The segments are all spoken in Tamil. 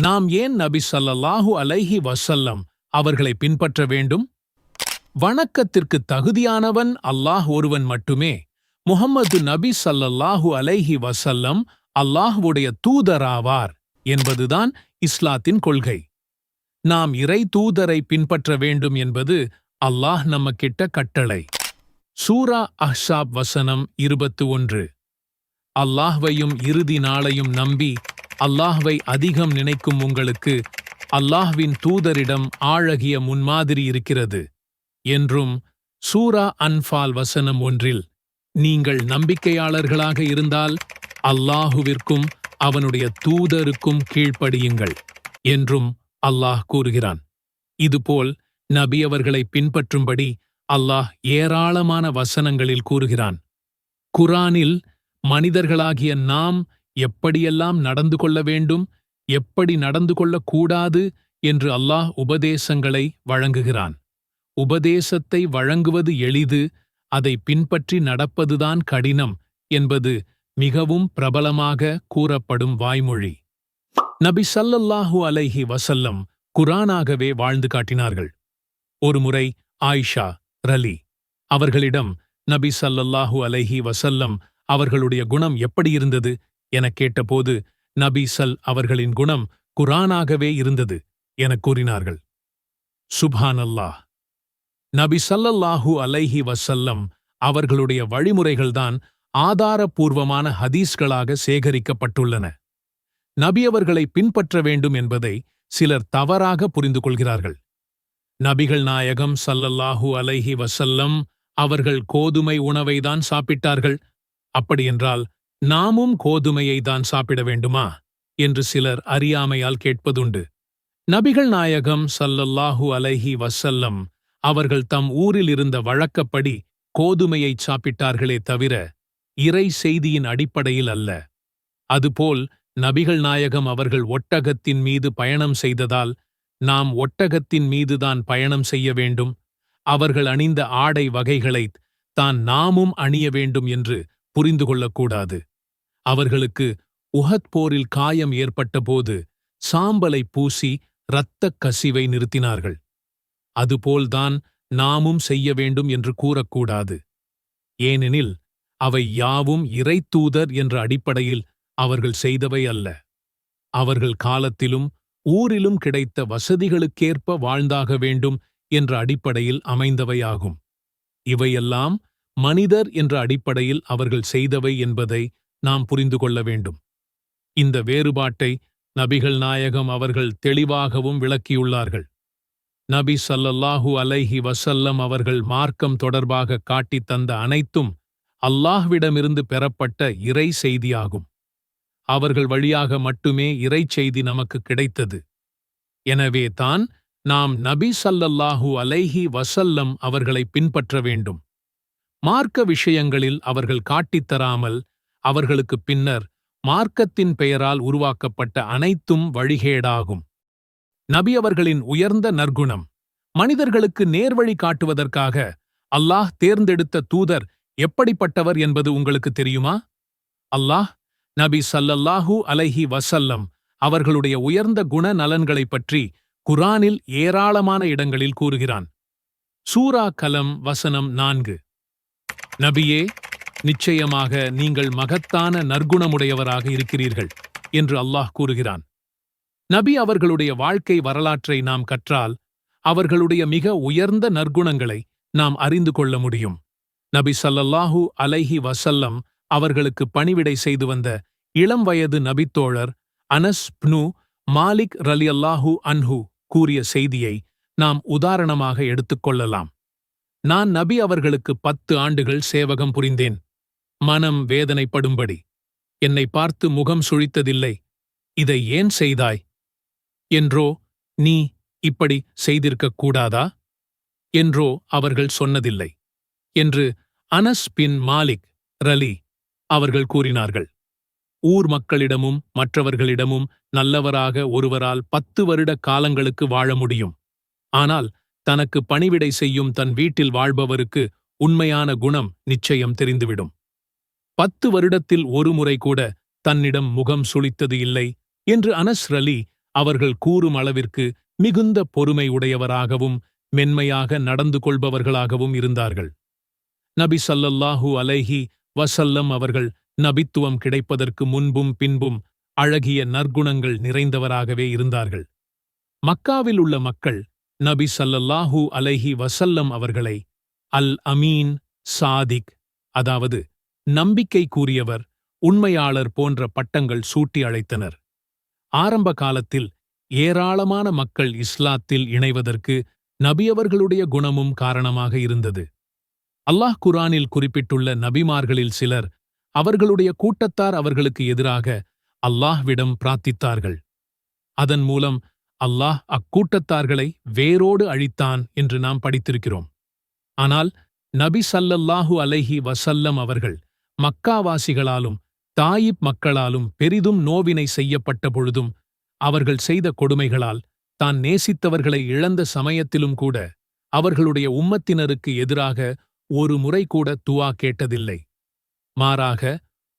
நாம் ஏன் நபி சல்லல்லாஹு அலைஹி வசல்லம் அவர்களை பின்பற்ற வேண்டும்? வணக்கத்திற்கு தகுதியானவன் அல்லாஹ் ஒருவன் மட்டுமே. முஹம்மது நபி சல்லல்லாஹு அலைஹி வசல்லம் அல்லாஹ்வுடைய தூதராவார் என்பதுதான் இஸ்லாத்தின் கொள்கை. நாம் இறை தூதரை பின்பற்ற வேண்டும் என்பது அல்லாஹ் நமக்கிட்ட கட்டளை. சூரா அஹ்ஷாப் வசனம் இருபத்து ஒன்று. அல்லாஹ்வையும் இறுதி நாளையும் நம்பி அல்லாஹ்வை அதிகம் நினைக்கும் உங்களுக்கு அல்லாஹ்வின் தூதரிடம் ஆழகிய முன்மாதிரி இருக்கிறது. என்றும் சூரா அன்ஃபால் வசனம் ஒன்றில் நீங்கள் நம்பிக்கையாளர்களாக இருந்தால் அல்லாஹுவிற்கும் அவனுடைய தூதருக்கும் கீழ்ப்படியுங்கள் என்றும் அல்லாஹ் கூறுகிறான். இதுபோல் நபி அவர்களை பின்பற்றும்படி அல்லாஹ் ஏராளமான வசனங்களில் கூறுகிறான். குரானில் மனிதர்களாகிய நாம் எப்படியெல்லாம் நடந்து கொள்ள வேண்டும் எப்படி நடந்து கொள்ளக்கூடாது என்று அல்லாஹ் உபதேசங்களை வழங்குகிறான். உபதேசத்தை வழங்குவது எளிது அதை பின்பற்றி நடப்பதுதான் கடினம் என்பது மிகவும் பிரபலமாக கூறப்படும் வாய்மொழி. நபி சல்லல்லாஹு அலைஹி வசல்லம் குரானாகவே வாழ்ந்து காட்டினார்கள். ஒருமுறை ஆயிஷா ரலி அவர்களிடம் நபி சல்லல்லாஹு அலைஹி வசல்லம் அவர்களுடைய குணம் எப்படி இருந்தது? எனக் கேட்டபோது நபி சல் அவர்களின் குணம் குரானாகவே இருந்தது எனக் கூறினார்கள். சுப்ஹானல்லாஹ் நபி சல்லல்லாஹூ அலைஹி வசல்லம் அவர்களுடைய வழிமுறைகள்தான் ஆதாரபூர்வமான ஹதீஸ்களாக சேகரிக்கப்பட்டுள்ளன. நபியவர்களை பின்பற்ற வேண்டும் என்பதை சிலர் தவறாக புரிந்து கொள்கிறார்கள். நபிகள் நாயகம் சல்லல்லாஹூ அலைஹி வசல்லம் அவர்கள் கோதுமை உணவைதான் சாப்பிட்டார்கள். அப்படியென்றால் நாமும் கோதுமையை தான் சாப்பிட வேண்டுமா? என்று சிலர் அறியாமையால் கேட்பதுண்டு. நபிகள் நாயகம் சல்லல்லாஹு அலைஹி வசல்லம் அவர்கள் தம் ஊரில் இருந்த வழக்கப்படி கோதுமையைச் சாப்பிட்டார்களே தவிர இறை செய்தியின் அடிப்படையில் அல்ல. அதுபோல் நபிகள் நாயகம் அவர்கள் ஒட்டகத்தின் மீது பயணம் செய்ததால் நாம் ஒட்டகத்தின் மீதுதான் பயணம் செய்ய வேண்டும். அவர்கள் அணிந்த ஆடை வகைகளைத் தான் நாமும் அணிய வேண்டும் என்று புரிந்து கொள்ளக்கூடாது அவர்களுக்கு உஹத் போரில் காயம் ஏற்பட்டபோது சாம்பலை பூசி இரத்தக் கசிவை நிறுத்தினார்கள். அதுபோல்தான் நாமும் செய்ய வேண்டும் என்று கூறக்கூடாது. ஏனெனில் அவை யாவும் இறைத்தூதர் என்ற அடிப்படையில் அவர்கள் செய்தவை அல்ல. அவர்கள் காலத்திலும் ஊரிலும் கிடைத்த வசதிகளுக்கேற்ப வாழ்ந்தாக வேண்டும் என்ற அடிப்படையில் அமைந்தவையாகும். இவையெல்லாம் மனிதர் என்ற அடிப்படையில் அவர்கள் செய்தவை என்பதை நாம் புரிந்து கொள்ள வேண்டும். இந்த வேறுபாட்டை நபிகள் நாயகம் அவர்கள் தெளிவாகவும் விளக்கியுள்ளார்கள். நபி சல்லல்லாஹூ அலைஹி வசல்லம் அவர்கள் மார்க்கம் தொடர்பாக காட்டித் தந்த அனைத்தும் அல்லாஹ்விடமிருந்து பெறப்பட்ட இறை செய்தியாகும். அவர்கள் வழியாக மட்டுமே இறை செய்தி நமக்கு கிடைத்தது. எனவே தான் நாம் நபி சல்லல்லாஹூ அலைஹி வசல்லம் அவர்களை பின்பற்ற வேண்டும். மார்க்க விஷயங்களில் அவர்கள் காட்டித் தராமல் அவர்களுக்கு பின்னர் மார்க்கத்தின் பெயரால் உருவாக்கப்பட்ட அனைத்தும் வழிகேடாகும். நபி அவர்களின் உயர்ந்த நற்குணம். மனிதர்களுக்கு நேர்வழி காட்டுவதற்காக அல்லாஹ் தேர்ந்தெடுத்த தூதர் எப்படிப்பட்டவர் என்பது உங்களுக்கு தெரியுமா? அல்லாஹ் நபி சல்லல்லாஹு அலைஹி வசல்லம் அவர்களுடைய உயர்ந்த குண நலன்களைப் பற்றி குரானில் ஏராளமான இடங்களில் கூறுகிறான். சூரா கலம் வசனம் நான்கு. நபியே நிச்சயமாக நீங்கள் மகத்தான நற்குணமுடையவராக இருக்கிறீர்கள் என்று அல்லாஹ் கூறுகிறான். நபி அவர்களுடைய வாழ்க்கை வரலாற்றை நாம் கற்றால் அவர்களுடைய மிக உயர்ந்த நற்குணங்களை நாம் அறிந்து கொள்ள முடியும். நபி சல்லல்லாஹூ அலைஹி வசல்லம் அவர்களுக்கு பணிவிடை செய்து வந்த இளம் வயது நபித்தோழர் அனஸ்ப்னு மாலிக் ரலியல்லாஹூ அன்ஹு கூறிய செய்தியை நாம் உதாரணமாக எடுத்துக்கொள்ளலாம் நான் நபி அவர்களுக்கு பத்து ஆண்டுகள் சேவகம் புரிந்தேன். மனம் வேதனைப்படும்படி. என்னை பார்த்து முகம் சுழித்ததில்லை. இதை ஏன் செய்தாய்? என்றோ நீ இப்படி செய்திருக்கக் கூடாதா? என்றோ அவர்கள் சொன்னதில்லை. என்று அனஸ் பின் மாலிக் ரலி அவர்கள் கூறினார்கள். ஊர் மக்களிடமும் மற்றவர்களிடமும் நல்லவராக ஒருவரால் பத்து வருட காலங்களுக்கு வாழ முடியும். ஆனால் தனக்கு பணிவிடை செய்யும் தன் வீட்டில் வாழ்பவருக்கு உண்மையான குணம் நிச்சயம் தெரிந்துவிடும். பத்து வருடத்தில் ஒரு முறை கூட தன்னிடம் முகம் சுளித்தது இல்லை என்று அனஸ் ரலி அவர்கள் கூறும் அளவிற்கு மிகுந்த பொறுமை உடையவராகவும் மென்மையாக நடந்து கொள்பவர்களாகவும் இருந்தார்கள். நபி சல்லல்லாஹூ அலைஹி வசல்லம் அவர்கள் நபித்துவம் கிடைப்பதற்கு முன்பும் பின்பும் அழகிய நற்குணங்கள் நிறைந்தவராகவே இருந்தார்கள். மக்காவில் உள்ள மக்கள் நபி சல்லல்லாஹூ அலைஹி வசல்லம் அவர்களை அல் அமீன் சாதிக் அதாவது நம்பிக்கை கூறியவர் உண்மையாளர் போன்ற பட்டங்கள் சூட்டி அழைத்தனர். ஆரம்ப காலத்தில் ஏராளமான மக்கள் இஸ்லாத்தில் இணைவதற்கு நபியவர்களுடைய குணமும் காரணமாக இருந்தது. அல்லாஹ் குரானில் குறிப்பிட்டுள்ள நபிமார்களில் சிலர் அவர்களுடைய கூட்டத்தார் அவர்களுக்கு எதிராக அல்லாஹ்விடம் பிரார்த்தித்தார்கள். அதன் மூலம் அல்லாஹ் அக்கூட்டத்தார்களை வேரோடு அழித்தான் என்று நாம் படித்திருக்கிறோம். ஆனால் நபி சல்லல்லாஹு அலைஹி வசல்லம் அவர்கள் மக்காவாசிகளாலும் தாயிப் மக்களாலும் பெரிதும் நோவினை செய்யப்பட்ட பொழுதும் அவர்கள் செய்த கொடுமைகளால் தான் நேசித்தவர்களை இழந்த சமயத்திலும் கூட அவர்களுடைய உம்மத்தினருக்கு எதிராக ஒரு முறை கூட துவா கேட்டதில்லை. மாறாக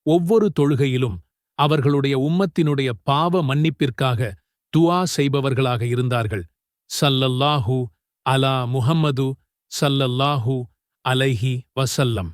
ஒவ்வொரு தொழுகையிலும் அவர்களுடைய உம்மத்தினுடைய பாவ மன்னிப்பிற்காக துவா செய்பவர்களாக இருந்தார்கள். சல்லல்லாஹூ அலா முஹம்மது சல்லல்லாஹு அலைஹி வசல்லம்